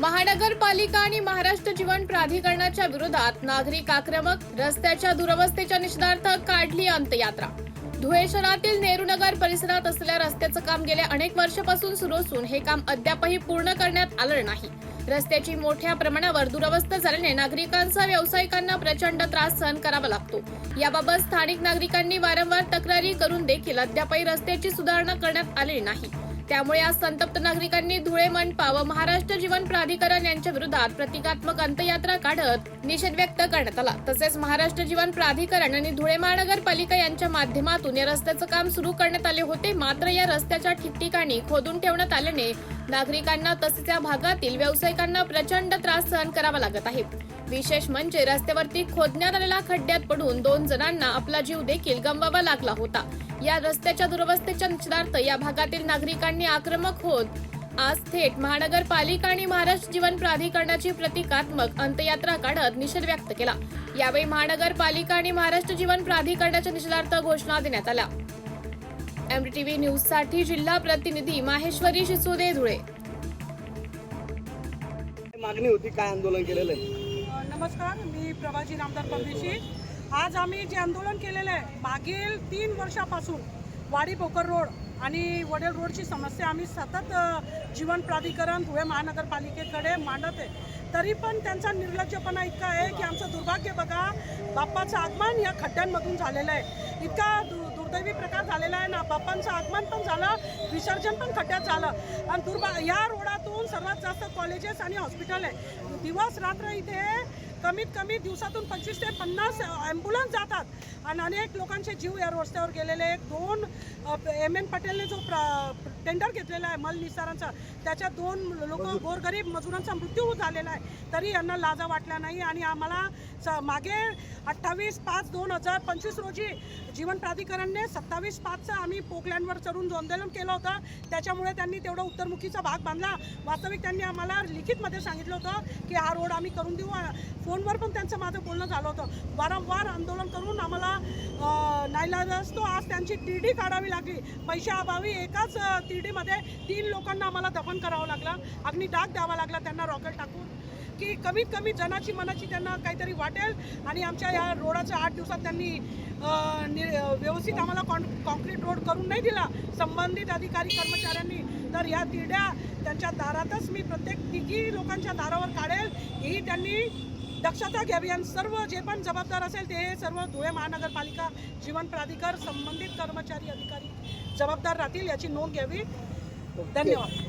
महानगरपालिका आणि महाराष्ट्र जीवन प्राधिकरणाच्या विरोधात नागरिक आक्रमक रस्त्याच्या दुरवस्थेच्या निषेधार्थ काढली अंतयात्रा धुळे शहरातील नेहरूनगर परिसरात असलेल्या रस्त्याचं काम गेल्या अनेक वर्षापासून सुरू असून हे काम अद्यापही पूर्ण करण्यात आलं नाही. रस्त्याची मोठ्या प्रमाणावर दुरवस्था झाल्याने नागरिकांचा व्यावसायिकांना प्रचंड त्रास सहन करावा लागतो. याबाबत स्थानिक नागरिकांनी वारंवार तक्रारी करून देखील अद्यापही रस्त्याची सुधारणा करण्यात आलेली नाही. त्यामुळे आज संतप्त नागरिकांनी धुळे मनपा व महाराष्ट्र जीवन प्राधिकरण यांच्या विरोधात प्रतिकात्मक अंतयात्रा काढत निषेध व्यक्त करण्यात आला. तसेच महाराष्ट्र जीवन प्राधिकरण आणि धुळे महानगरपालिका यांच्या माध्यमातून या रस्त्याचं काम सुरू करण्यात आले होते. मात्र या रस्त्याच्या ठिकठिकाणी खोदून ठेवण्यात आल्याने नागरिकांना तसेच या भागातील व्यावसायिकांना प्रचंड त्रास सहन करावा लागत आहे. विशेष म्हणजे रस्त्यावरती खोदण्यात आलेल्या खड्ड्यात पडून दोन जणांना आपला जीव देखील गमवावा लागला होता. या रस्त्याच्या दुरवस्थेच्या निषेधार्थ या भागातील नागरिकांनी आक्रमक होत आज थेट महानगरपालिका आणि महाराष्ट्र जीवन प्राधिकरणाची प्रतिकात्मक अंतयात्रा काढत निषेध व्यक्त केला. यावेळी महानगरपालिका आणि महाराष्ट्र जीवन प्राधिकरणाच्या निषेधार्थ घोषणा देण्यात आल्या. एमटीव्ही न्यूजसाठी जिल्हा प्रतिनिधी माहेश्वरी शिसोदे धुळे. मागणी होती? काय आंदोलन केलेलं आहे? नमस्कार मी प्रभाजी नामदार परदेशी आज आम्ही जे आंदोलन केलेलं आहे मागील तीन वर्षापासून वाडी भोकर रोड आणि वडेल रोडची समस्या आम्ही सतत जीवन प्राधिकरण धुळे महानगरपालिकेकडे मांडत आहे. तरी पण त्यांचा निर्लज्जपणा इतका आहे की आमचं दुर्भाग्य बघा बाप्पाचं आगमन या खड्ड्यांमधून झालेलं आहे. इतका दु दुर्दैवी प्रकार झालेला आहे ना बाप्पांचं आगमन पण झालं विसर्जन पण खड्ड्यात झालं. आणि दुर्भा या रोडातून सर्वात जास्त कॉलेजेस आणि हॉस्पिटल आहे. दिवस रात्र इथे कमीत कमी दिवसातून पंचवीस ते पन्नास ॲम्ब्युलन्स जातात. आणि अनेक लोकांचे जीव या रस्त्यावर गेलेले आहेत. दोन एम एन पटेलने जो प्र टेंडर घेतलेला आहे मल निसारांचा त्याच्यात दोन लोक गोरगरीब मजुरांचा मृत्यू झालेला आहे. तरी यांना लाजा वाटल्या नाही आणि आम्हाला स मागे अठ्ठावीस पाच दोन हजार पंचवीस रोजी जीवन प्राधिकरणने सत्तावीस पाचचं आम्ही पोकलँडवर चढून जो आंदोलन केलं होतं. त्याच्यामुळे त्यांनी तेवढा उत्तरमुखीचा भाग बांधला. वास्तविक त्यांनी आम्हाला लिखितमध्ये सांगितलं होतं की हा रोड आम्ही करून देऊ. फोनवर पण त्यांचं माझं बोलणं झालं होतं. वारंवार आंदोलन करून आम्हाला नाईलाज असतो. आज त्यांची टी डी काढावी लागली. पैशाअभावी एकाच टी डीमध्ये तीन लोकांना आम्हाला दफन करावं लागलं. अग्नी डाग द्यावा लागला. त्यांना रॉकेट की कमीत कमी जनाची मनाची त्यांना काहीतरी वाटेल आणि आमच्या या रोडाच्या आठ दिवसात त्यांनी नि- व्यवस्थित आम्हाला कॉन कॉन्क्रीट रोड करून नाही दिला. संबंधित अधिकारी कर्मचाऱ्यांनी. तर या तिड्या त्यांच्या दारातच मी प्रत्येक तिघी लोकांच्या दारावर काढेल. ही त्यांनी दक्षता घ्यावी आणि सर्व जे पण जबाबदार असेल ते सर्व धुळे महानगरपालिका जीवन प्राधिकार संबंधित कर्मचारी अधिकारी जबाबदार राहतील याची नोंद घ्यावी. धन्यवाद.